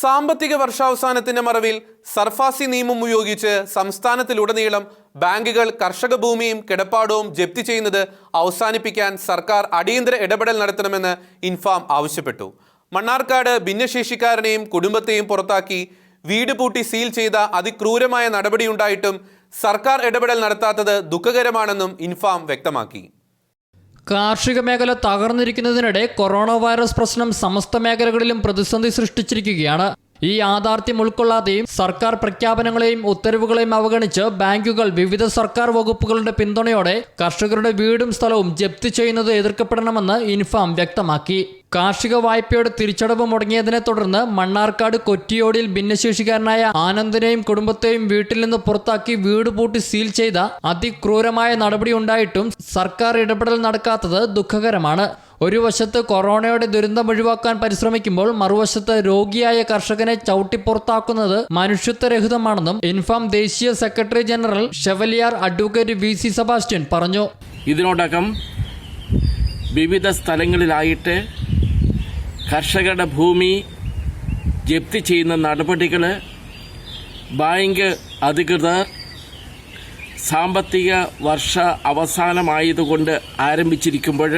സാമ്പത്തിക വർഷാവസാനത്തിന്റെ മറവിൽ സർഫാസി നിയമം ഉപയോഗിച്ച് സംസ്ഥാനത്തിലുടനീളം ബാങ്കുകൾ കർഷക ഭൂമിയും കിടപ്പാടവും ജപ്തി ചെയ്യുന്നത് അവസാനിപ്പിക്കാൻ സർക്കാർ അടിയന്തര ഇടപെടൽ നടത്തണമെന്ന് ഇൻഫാം ആവശ്യപ്പെട്ടു. മണ്ണാർക്കാട് ഭിന്നശേഷിക്കാരനെയും കുടുംബത്തെയും പുറത്താക്കി വീട് പൂട്ടി സീൽ ചെയ്ത അതിക്രൂരമായ നടപടിയുണ്ടായിട്ടും സർക്കാർ ഇടപെടൽ നടത്താത്തത് ദുഃഖകരമാണെന്നും ഇൻഫാം വ്യക്തമാക്കി. കാർഷിക മേഖല തകർന്നിരിക്കുന്നതിനിടെ കൊറോണ വൈറസ് പ്രശ്നം സമസ്ത മേഖലകളിലും പ്രതിസന്ധി സൃഷ്ടിച്ചിരിക്കുകയാണ്. ഈ യാഥാർത്ഥ്യം ഉൾക്കൊള്ളാതെയും സർക്കാർ പ്രഖ്യാപനങ്ങളെയും ഉത്തരവുകളെയും അവഗണിച്ച് ബാങ്കുകൾ വിവിധ സർക്കാർ വകുപ്പുകളുടെ പിന്തുണയോടെ കർഷകരുടെ വീടും സ്ഥലവും ജപ്തി ചെയ്യുന്നത് എതിർക്കപ്പെടണമെന്ന് ഇൻഫാം വ്യക്തമാക്കി. കാർഷിക വായ്പയുടെ തിരിച്ചടവ് മുടങ്ങിയതിനെ തുടർന്ന് മണ്ണാർക്കാട് കൊറ്റിയോടിയിൽ ഭിന്നശേഷിക്കാരനായ ആനന്ദിനെയും കുടുംബത്തെയും വീട്ടിൽ നിന്ന് പുറത്താക്കി വീട് പൂട്ടി സീൽ ചെയ്ത അതിക്രൂരമായ നടപടി ഉണ്ടായിട്ടും സർക്കാർ ഇടപെടൽ നടക്കാത്തത് ദുഃഖകരമാണ്. ഒരു വശത്ത് കൊറോണയുടെ ദുരന്തം ഒഴിവാക്കാൻ പരിശ്രമിക്കുമ്പോൾ മറുവശത്ത് രോഗിയായ കർഷകനെ ചവിട്ടിപ്പുറത്താക്കുന്നത് മനുഷ്യത്വരഹിതമാണെന്നും ഇൻഫാം ദേശീയ secretary general chevalier advocate V C Sebastian പറഞ്ഞു. ഇതിനോടകം വിവിധ സ്ഥലങ്ങളിലായിട്ട് കർഷകരുടെ ഭൂമി ജപ്തി ചെയ്യുന്ന നടപടികൾ ബാങ്ക് അധികൃതർ സാമ്പത്തിക വർഷ അവസാനമായതുകൊണ്ട് ആരംഭിച്ചിരിക്കുമ്പോൾ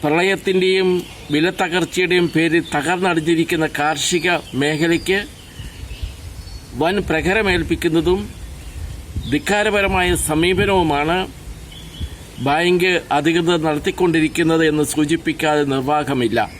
പ്രളയത്തിന്റെയും വിലത്തകർച്ചയുടെയും പേരിൽ തകർന്നടിഞ്ഞിരിക്കുന്ന കാർഷിക മേഖലയ്ക്ക് വൻ പ്രഹരമേൽപ്പിക്കുന്നതും ധിക്കാരപരമായ സമീപനവുമാണ് ബാങ്ക് അധികൃതർ നടത്തിക്കൊണ്ടിരിക്കുന്നത് എന്ന് സൂചിപ്പിക്കാതെ നിർവാഹമില്ല.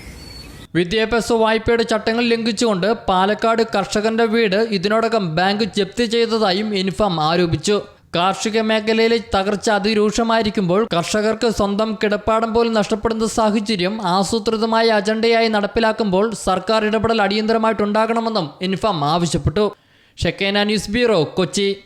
വിദ്യാഭ്യാസ വായ്പയുടെ ചട്ടങ്ങൾ ലംഘിച്ചുകൊണ്ട് പാലക്കാട് കർഷകന്റെ വീട് ഇതിനോടകം ബാങ്ക് ജപ്തി ചെയ്തതായും ഇൻഫാം ആരോപിച്ചു. കാർഷിക മേഖലയിലെ തകർച്ച അതിരൂക്ഷമായിരിക്കുമ്പോൾ കർഷകർക്ക് സ്വന്തം കിടപ്പാടം പോലും നഷ്ടപ്പെടുന്ന സാഹചര്യം ആസൂത്രിതമായ അജണ്ടയായി നടപ്പിലാക്കുമ്പോൾ സർക്കാർ ഇടപെടൽ അടിയന്തരമായിട്ടുണ്ടാകണമെന്നും ഇൻഫാം ആവശ്യപ്പെട്ടു. Shekinah news bureau Kochi.